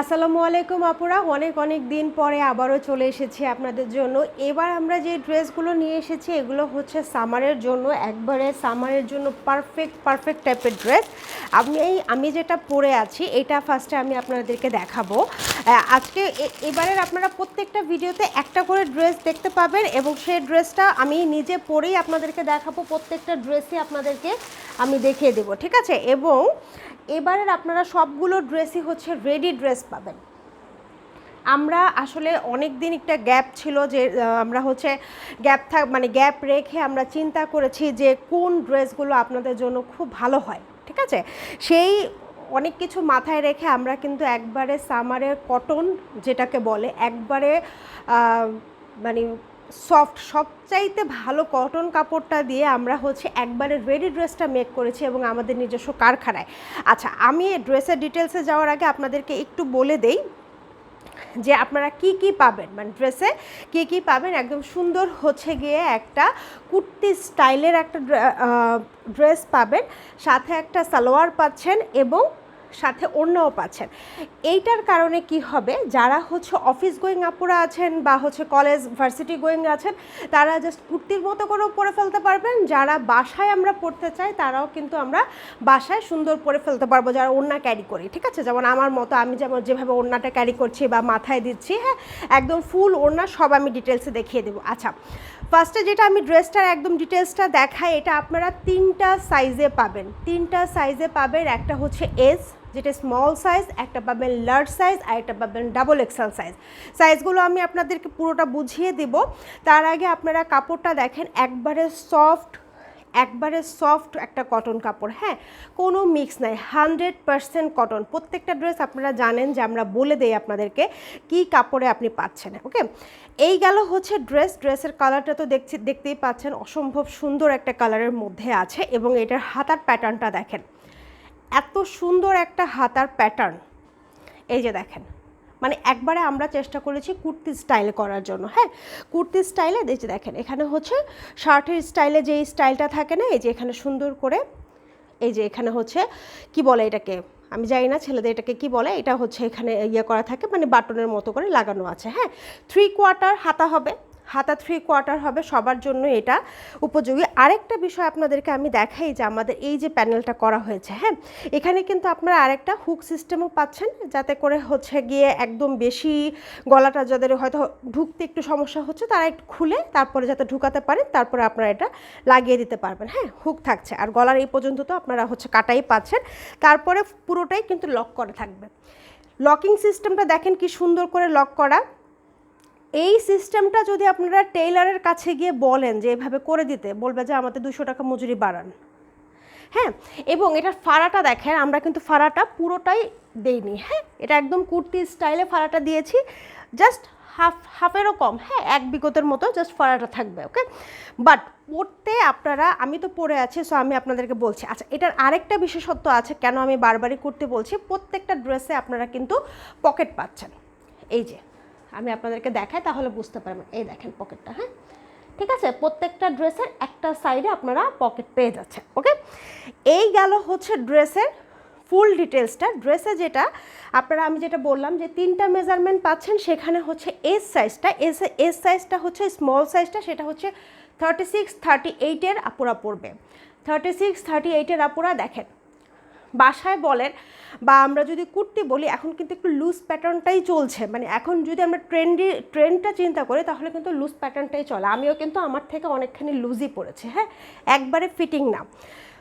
আসসালামু আলাইকুম আপুরা। অনেক অনেক দিন পরে আবারও চলে এসেছি আপনাদের জন্য। এবার আমরা যে ড্রেসগুলো নিয়ে এসেছি, এগুলো হচ্ছে সামারের জন্য, একবারে সামারের জন্য পারফেক্ট পারফেক্ট টাইপের ড্রেস আমি এই, আমি যেটা পরে আছি, এটা ফার্স্টে আমি আপনাদেরকে দেখাবো। আজকে এবারের আপনারা প্রত্যেকটা ভিডিওতে একটা করে ড্রেস দেখতে পাবেন এবং সেই ড্রেসটা আমি নিজে পরেই আপনাদেরকে দেখাবো। প্রত্যেকটা ড্রেসই আপনাদেরকে আমি দেখিয়ে দেবো, ঠিক আছে? এবং এবারের আপনারা সবগুলো ড্রেসই হচ্ছে রেডি ড্রেস পাবেন। আমরা আসলে অনেক দিন একটা গ্যাপ ছিল যে আমরা হচ্ছে গ্যাপ থাক মানে গ্যাপ রেখে আমরা চিন্তা করেছি যে, কোন ড্রেসগুলো আপনাদের জন্য খুব ভালো হয়, ঠিক আছে? সেই অনেক কিছু মাথায় রেখে আমরা কিন্তু একবারে সামারের কটন যেটাকে বলে, একবারে মানে সফট, সবচাইতে ভালো কটন কাপড়টা দিয়ে আমরা হচ্ছে একবারে রেডি ড্রেসটা মেক করেছি এবং আমাদের নিজস্ব কারখানায়। আচ্ছা আমি ড্রেসের ডিটেলসে যাওয়ার আগে আপনাদেরকে একটু বলে দেই যে আপনারা কি কি পাবেন। মানে ড্রেসে কি কি পাবেন? একদম সুন্দর হচ্ছে গিয়ে একটা কুর্তি স্টাইলের একটা ড্রেস পাবেন। সাথে একটা সালোয়ার পাচ্ছেন এবং সাথে অন্যও পাচ্ছেন। এইটার কারণে কি হবে? যারা হচ্ছে অফিস গোয়িং আপুরা আছেন বা হচ্ছে কলেজ ভার্সিটি গোয়িং আছেন, তারা জাস্ট কুর্তির মতো করেও পরে ফেলতে পারবেন। যারা বাসায় আমরা পড়তে চাই, তারাও কিন্তু আমরা বাসায় সুন্দর পরে ফেলতে পারব যারা ওড়না ক্যারি করি। ঠিক আছে? যেমন আমার মতো আমি যেমন যেভাবে ওড়নাটা ক্যারি করছি বা মাথায় দিচ্ছি হ্যাঁ একদম ফুল ওড়না সব আমি ডিটেলসে দেখিয়ে দেবো। আচ্ছা ফার্স্টে যেটা আমি ড্রেসটার একদম ডিটেলসটা দেখাই, এটা আপনারা তিনটা সাইজে পাবেন। তিনটা সাইজে পাবেন, একটা হচ্ছে এস যেটা স্মল সাইজ একটা পাবেন লার্জ সাইজ আর একটা পাবেন ডাবল এক্সেল সাইজ সাইজগুলো আমি আপনাদেরকে পুরোটা বুঝিয়ে দেব। তার আগে আপনারা কাপড়টা দেখেন, একবারে সফট একবারে সফট একটা কটন কাপড় হ্যাঁ? কোনো মিক্স নাই হান্ড্রেড পারসেন্ট কটন প্রত্যেকটা ড্রেস আপনারা জানেন যে আমরা বলে দেই আপনাদেরকে কি কাপড়ে আপনি পাচ্ছেন ওকে এই গেল হচ্ছে ড্রেস ড্রেসের কালারটা তো দেখছি, দেখতেই পাচ্ছেন, অসম্ভব সুন্দর একটা কালারের মধ্যে আছে এবং এটার হাতার প্যাটার্নটা দেখেন। এত সুন্দর একটা হাতার প্যাটার্ন এই যে দেখেন মানে একবারে আমরা চেষ্টা করেছি কুর্তি স্টাইলে করার জন্য হ্যাঁ? কুর্তি স্টাইলে এই যে দেখেন, এখানে হচ্ছে শার্টের স্টাইলে যে স্টাইলটা থাকে না, এই যে এখানে সুন্দর করে, এই যে এখানে হচ্ছে, কি বলে এটাকে? আমি জানি না ছেলেদের এটাকে কি বলে, এটা হচ্ছে এখানে ইয়ে করা থাকে মানে বাটনের মতো করে লাগানো আছে হ্যাঁ? থ্রি কোয়ার্টার হাতা হবে। হাতা থ্রি কোয়ার্টার হবে, সবার জন্য এটা উপযোগী। আরেকটা বিষয় আপনাদেরকে আমি দেখাই যে আমাদের এই যে প্যানেলটা করা হয়েছে হ্যাঁ? এখানে কিন্তু আপনারা আরেকটা হুক সিস্টেমও পাচ্ছেন, যাতে করে হচ্ছে গিয়ে একদম বেশি গলাটা যাদের হয়তো ঢুকতে একটু সমস্যা হচ্ছে, তারা একটু খুলে তারপরে যাতে ঢুকাতে পারেন, তারপরে আপনারা এটা লাগিয়ে দিতে পারবেন হ্যাঁ? হুক থাকছে। আর গলার এই পর্যন্ত তো আপনারা হচ্ছে কাটাই পাচ্ছেন। তারপরে পুরোটাই কিন্তু লক করে থাকবে। লকিং সিস্টেমটা দেখেন কি সুন্দর করে লক করা। এই সিস্টেমটা যদি আপনারা টেইলারের কাছে গিয়ে বলেন যে এভাবে করে দিতে, বলবে যে আমাদের দুশো টাকা মজুরি বাড়ান। হ্যাঁ এবং এটার ফাড়াটা দেখেন, আমরা কিন্তু ফাড়াটা পুরোটাই দেইনি হ্যাঁ? এটা একদম কুর্তি স্টাইলে ফাড়াটা দিয়েছি জাস্ট হাফ হাফেরও কম হ্যাঁ? এক বিগতের মতো জাস্ট ফাড়াটা থাকবে ওকে বাট পড়তে আপনারা, আমি তো পড়ে আছি সো আমি আপনাদেরকে বলছি। আচ্ছা এটার আরেকটা বিশেষত্ব আছে, কেন আমি বারবারই করতে বলছি? প্রত্যেকটা ড্রেসে আপনারা কিন্তু পকেট পাচ্ছেন। এই যে আমি আপনাদেরকে দেখাই, তাহলে বুঝতে পারবেন। এই দেখেন পকেটটা হ্যাঁ? ঠিক আছে? প্রত্যেকটা ড্রেসের একটা সাইডে আপনারা পকেট পেয়ে যাচ্ছেন ওকে এই গেল হচ্ছে ড্রেসের ফুল ডিটেলসটা ড্রেসে যেটা, আপনারা, আমি যেটা বললাম যে তিনটা মেজারমেন্ট পাচ্ছেন, সেখানে হচ্ছে এস সাইজটা এস এস সাইজটা হচ্ছে স্মল সাইজটা সেটা হচ্ছে থার্টি সিক্স থার্টি এইটের আপুরা পড়বে থার্টি সিক্স থার্টি এইটের আপুরা দেখেন বাসায় বলেন বা আমরা যদি কুর্তি বলি, এখন কিন্তু একটু লুজ প্যাটার্নটাই চলছে। মানে এখন যদি আমরা ট্রেন্ডি ট্রেন্ডটা চিন্তা করি, তাহলে কিন্তু লুজ প্যাটার্নটাই চলে। আমিও কিন্তু আমার থেকে অনেকখানি লুজই পড়েছে হ্যাঁ? একবারে ফিটিং না।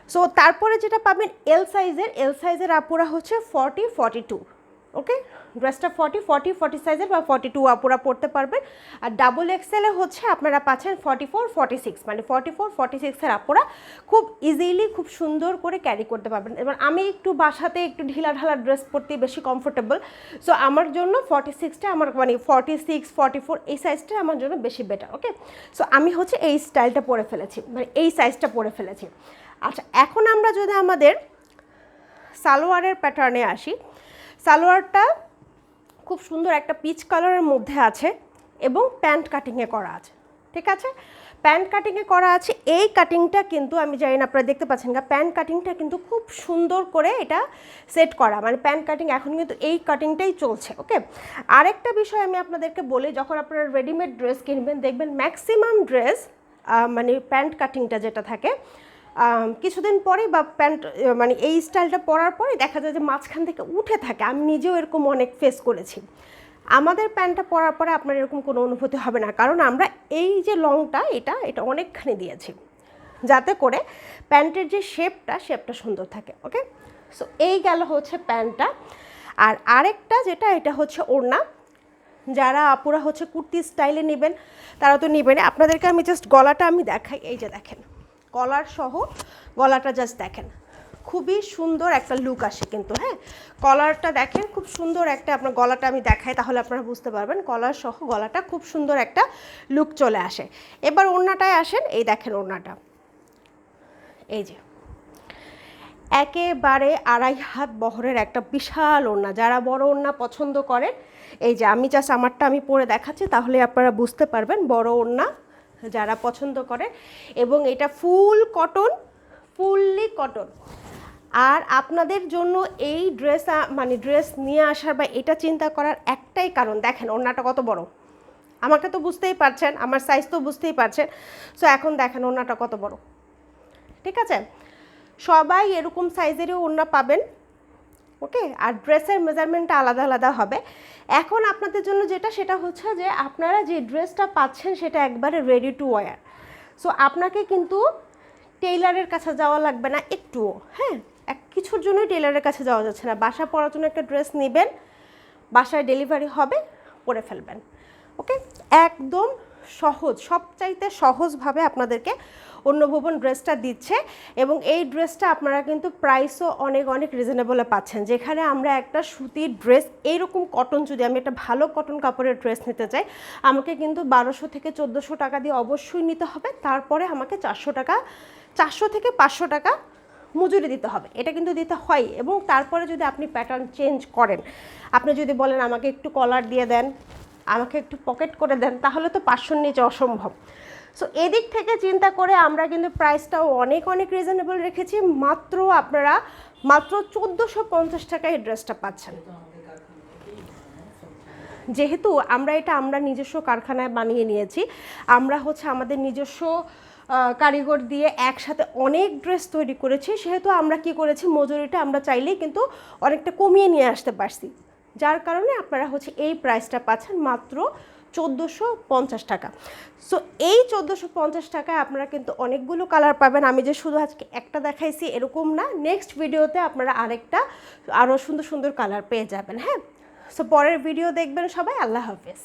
সো তারপরে যেটা পাবেন এল সাইজের এল সাইজের আপোরা হচ্ছে ফর্টি ফর্টি টু ওকে ড্রেসটা ফর্টি ফর্টি ফর্টি সাইজের বা ফর্টি টু আপুরা পড়তে পারবেন আর ডাবল এক্সেলে হচ্ছে আপনারা পাচ্ছেন ফর্টি ফোর ফর্টি সিক্স মানে ফর্টি ফোর ফর্টি সিক্সের আপুরা খুব ইজিলি খুব সুন্দর করে ক্যারি করতে পারবেন। এবার আমি একটু বাসাতে একটু ঢিলা ঢালা ড্রেস পরতে বেশি কমফোর্টেবল সো আমার জন্য ফর্টি সিক্সটা আমার মানে ফর্টি সিক্স ফর্টি ফোর এই সাইজটা আমার জন্য বেশি বেটার ওকে সো আমি হচ্ছে এই স্টাইলটা পরে ফেলেছি। মানে এই সাইজটা পরে ফেলেছি। আচ্ছা এখন আমরা যদি আমাদের সালোয়ারের প্যাটার্নে আসি সালোয়ারটা খুব সুন্দর একটা পিচ কালারের মধ্যে আছে এবং প্যান্ট কাটিংয়ে করা আছে, ঠিক আছে? প্যান্ট কাটিংয়ে করা আছে, এই কাটিংটা কিন্তু আমি জানি না, আপনারা দেখতে পাচ্ছেন না প্যান্ট কাটিংটা কিন্তু খুব সুন্দর করে এটা সেট করা মানে প্যান্ট কাটিং এখন কিন্তু এই কাটিংটাই চলছে ওকে আরেকটা বিষয় আমি আপনাদেরকে বলি, যখন আপনারা রেডিমেড ড্রেস কিনবেন, দেখবেন ম্যাক্সিমাম ড্রেস মানে প্যান্ট কাটিংটা যেটা থাকে কিছুদিন পরে বা প্যান্ট মানে এই স্টাইলটা পরার পরে দেখা যায় যে মাঝখান থেকে উঠে থাকে। আমি নিজেও এরকম অনেক ফেস করেছি। আমাদের প্যান্টটা পরার পরে আপনার এরকম কোনো অনুভূতি হবে না। কারণ আমরা এই যে লংটা, এটা এটা অনেকখানি দিয়েছি। যাতে করে প্যান্টের যে শেপটা শেপটা সুন্দর থাকে ওকে সো এই গেল হচ্ছে প্যান্টটা। আর আরেকটা যেটা, এটা হচ্ছে ওড়না। যারা আপুরা হচ্ছে কুর্তি স্টাইলে নেবেন, তারা তো নেবেন আপনাদেরকে আমি জাস্ট গলাটা আমি দেখাই। এই যে দেখেন। কলার সহ গলাটা জাস্ট দেখেন। খুবই সুন্দর একটা লুক আসে কিন্তু হ্যাঁ? কলারটা দেখেন, খুব সুন্দর একটা আপনার গলাটা আমি দেখাই, তাহলে আপনারা বুঝতে পারবেন, কলার সহ গলাটা খুব সুন্দর একটা লুক চলে আসে। এবার ওড়নাটায় আসেন, এই দেখেন ওড়নাটা। এই যে। একেবারে আড়াই হাত বহরের একটা বিশাল ওড়না, যারা বড় ওড়না পছন্দ করেন, এই যে আমি জাস্ট আমারটা আমি পরে দেখাচ্ছি, তাহলে আপনারা বুঝতে পারবেন বড় ওড়না যারা পছন্দ করে এবং এটা ফুল কটন, ফুললি কটন। আর আপনাদের জন্য এই ড্রেস মানে ড্রেস নিয়ে আসার বা এটা চিন্তা করার একটাই কারণ, দেখেন ওড়নাটা কত বড়। আমাকে তো বুঝতেই পারছেন, আমার সাইজ তো বুঝতেই পারছেন। সো এখন দেখেন ওড়নাটা কত বড়। ঠিক আছে? সবাই এরকম সাইজেরই ওড়না পাবেন। ওকে? আর ড্রেসের মেজারমেন্টটা আলাদা আলাদা হবে। এখন আপনাদের জন্য যেটা, সেটা হচ্ছে যে আপনারা যে ড্রেসটা পাচ্ছেন, সেটা একবারে রেডি টু ওয়ার সো আপনাকে কিন্তু টেইলারের কাছে যাওয়া লাগবে না একটুও হ্যাঁ? এক, কিছুর জন্যই টেইলারের কাছে যাওয়া যাচ্ছে না। বাসা পড়ার জন্য একটা ড্রেস নেবেন, বাসায় ডেলিভারি হবে, পরে ফেলবেন। ওকে? একদম সহজ, সবচাইতে সহজভাবে আপনাদেরকে অন্য ভুবন ড্রেসটা দিচ্ছে এবং এই ড্রেসটা আপনারা কিন্তু প্রাইসও অনেক অনেক রিজনেবলে পাচ্ছেন। যেখানে আমরা একটা সুতির ড্রেস এইরকম কটন যদি আমি একটা ভালো কটন কাপড়ের ড্রেস নিতে চাই, আমাকে কিন্তু বারোশো থেকে চোদ্দোশো টাকা দিয়ে অবশ্যই নিতে হবে। তারপরে আমাকে চারশো টাকা, চারশো থেকে পাঁচশো টাকা মজুরি দিতে হবে। এটা কিন্তু দিতে হয় এবং তারপরে যদি আপনি প্যাটার্ন চেঞ্জ করেন, আপনি যদি বলেন আমাকে একটু কলার দিয়ে দেন আমাকে একটু পকেট করে দেন, তাহলে তো পাঁচশোর নিচে অসম্ভব। সো এদিক থেকে চিন্তা করে আমরা কিন্তু প্রাইসটাও অনেক অনেক রিজনেবল রেখেছি, মাত্র আপনারা মাত্র চোদ্দোশো পঞ্চাশ টাকায় এই ড্রেসটা পাচ্ছেন। যেহেতু আমরা এটা আমরা নিজস্ব কারখানায় বানিয়ে নিয়েছি, আমরা হচ্ছে আমাদের নিজস্ব কারিগর দিয়ে একসাথে অনেক ড্রেস তৈরি করেছি, সেহেতু আমরা কি করেছি, মজুরিটা আমরা চাইলেই কিন্তু অনেকটা কমিয়ে নিয়ে আসতে পারছি। যার কারণে আপনারা হচ্ছে এই প্রাইসটা পাচ্ছেন মাত্র চোদ্দোশো পঞ্চাশ টাকা। সো এই চোদ্দোশো পঞ্চাশ টাকায় আপনারা কিন্তু অনেকগুলো কালার পাবেন। আমি যে শুধু আজকে একটা দেখাইছি, এরকম না নেক্সট ভিডিওতে আপনারা আরেকটা আরও সুন্দর সুন্দর কালার পেয়ে যাবেন হ্যাঁ? সো পরের ভিডিও দেখবেন সবাই। আল্লাহ হাফেজ।